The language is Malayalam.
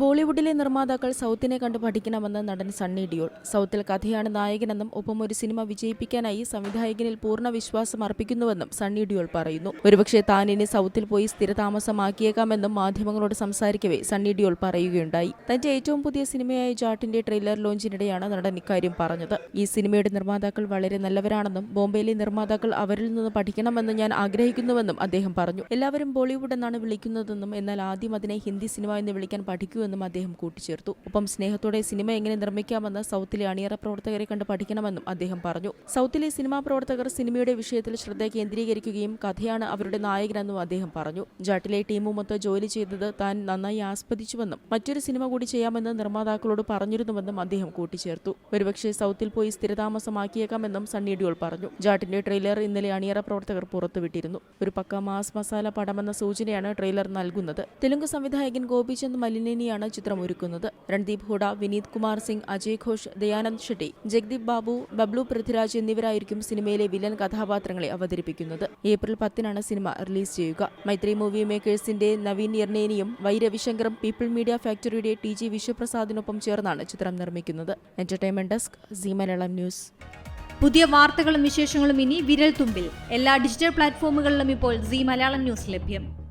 ബോളിവുഡിലെ നിർമ്മാതാക്കൾ സൗത്തിനെ കണ്ട് പഠിക്കണമെന്ന് നടൻ സണ്ണി ഡിയോൾ. സൗത്തിൽ കഥയാണ് നായകനെന്നും ഒപ്പം ഒരു സിനിമ വിജയിപ്പിക്കാനായി സംവിധായകനിൽ പൂർണ വിശ്വാസം അർപ്പിക്കുന്നുവെന്നും സണ്ണി ഡിയോൾ പറയുന്നു. ഒരുപക്ഷെ താൻ ഇനി സൗത്തിൽ പോയി സ്ഥിരതാമസമാക്കിയേക്കാമെന്നും മാധ്യമങ്ങളോട് സംസാരിക്കവേ സണ്ണി ഡിയോൾ പറയുകയുണ്ടായി. തന്റെ ഏറ്റവും പുതിയ സിനിമയായ ജാട്ടിന്റെ ട്രെയിലർ ലോഞ്ചിനിടെയാണ് നടൻ ഇക്കാര്യം പറഞ്ഞത്. ഈ സിനിമയുടെ നിർമ്മാതാക്കൾ വളരെ നല്ലവരാണെന്നും ബോംബെയിലെ നിർമ്മാതാക്കൾ അവരിൽ നിന്ന് പഠിക്കണമെന്ന് ഞാൻ ആഗ്രഹിക്കുന്നുവെന്നും അദ്ദേഹം പറഞ്ഞു. എല്ലാവരും ബോളിവുഡ് എന്നാണ് വിളിക്കുന്നതെന്നും എന്നാൽ ആദ്യം അതിനെ ഹിന്ദി സിനിമ എന്ന് വിളിക്കാൻ പഠിക്കുമെന്നും അദ്ദേഹം കൂട്ടിച്ചേർത്തു. ഒപ്പം സ്നേഹത്തോടെ സിനിമ എങ്ങനെ നിർമ്മിക്കാമെന്ന് സൗത്തിലെ അണിയറ പ്രവർത്തകരെ കണ്ട് പഠിക്കണമെന്നും അദ്ദേഹം പറഞ്ഞു. സൗത്തിലെ സിനിമാ പ്രവർത്തകർ സിനിമയുടെ വിഷയത്തിൽ ശ്രദ്ധ കേന്ദ്രീകരിക്കുകയും കഥയാണ് അവരുടെ നായകനെന്നും അദ്ദേഹം പറഞ്ഞു. ജാട്ടിലെ ടീമുമൊത്ത് ജോലി ചെയ്തത് താൻ നന്നായി ആസ്വദിച്ചുവെന്നും മറ്റൊരു സിനിമ കൂടി ചെയ്യാമെന്ന് നിർമ്മാതാക്കളോട് പറഞ്ഞിരുന്നുവെന്നും അദ്ദേഹം കൂട്ടിച്ചേർത്തു. ഒരുപക്ഷെ സൗത്തിൽ പോയി സ്ഥിരതാമസമാക്കിയേക്കാമെന്നും സണ്ണി ഡിയോൾ പറഞ്ഞു. ജാട്ടിന്റെ ട്രെയിലർ ഇന്നലെ അണിയറ പ്രവർത്തകർ പുറത്തുവിട്ടിരുന്നു. ഒരു പക്ക മാസ് മസാല പടമെന്ന സൂചനയാണ് ട്രെയിലർ നൽകുന്നത്. തെലുങ്ക് സംവിധായകൻ ഗോപിചന്ദ് മലിനേനിയാണ് ചിത്രം ഒരുക്കുന്നത് രൺദീപ് ഹുഡ വിനീത് കുമാർ സിംഗ് അജയ് ഘോഷ് ദയാനന്ദ് ഷെട്ടി ജഗ്ദീപ് ബാബു ബബ്ലു പൃഥ്വിരാജ് എന്നിവരായിരിക്കും സിനിമയിലെ വില്ലൻ കഥാപാത്രങ്ങളെ അവതരിപ്പിക്കുന്നത്. ഏപ്രിൽ പത്തിനാണ് സിനിമ റിലീസ് ചെയ്യുക. മൈത്രി മൂവി മേക്കേഴ്സിന്റെ നവീൻ യർനേനിയും വൈ രവിശങ്കറും പീപ്പിൾ മീഡിയ ഫാക്ടറിയുടെ ടി ജി വിശ്വപ്രസാദിനൊപ്പം ചേർന്നാണ് ചിത്രം നിർമ്മിക്കുന്നത്. Entertainment desk Zee Malayalam news. പുതിയ വാർത്തകളും വിശേഷങ്ങളും ഇനി വിരൽ തുമ്പിൽ എല്ലാ ഡിജിറ്റൽ പ്ലാറ്റ്ഫോമുകളിലും ഇപ്പോൾ സി മലയാളം ന്യൂസ് ലഭ്യം.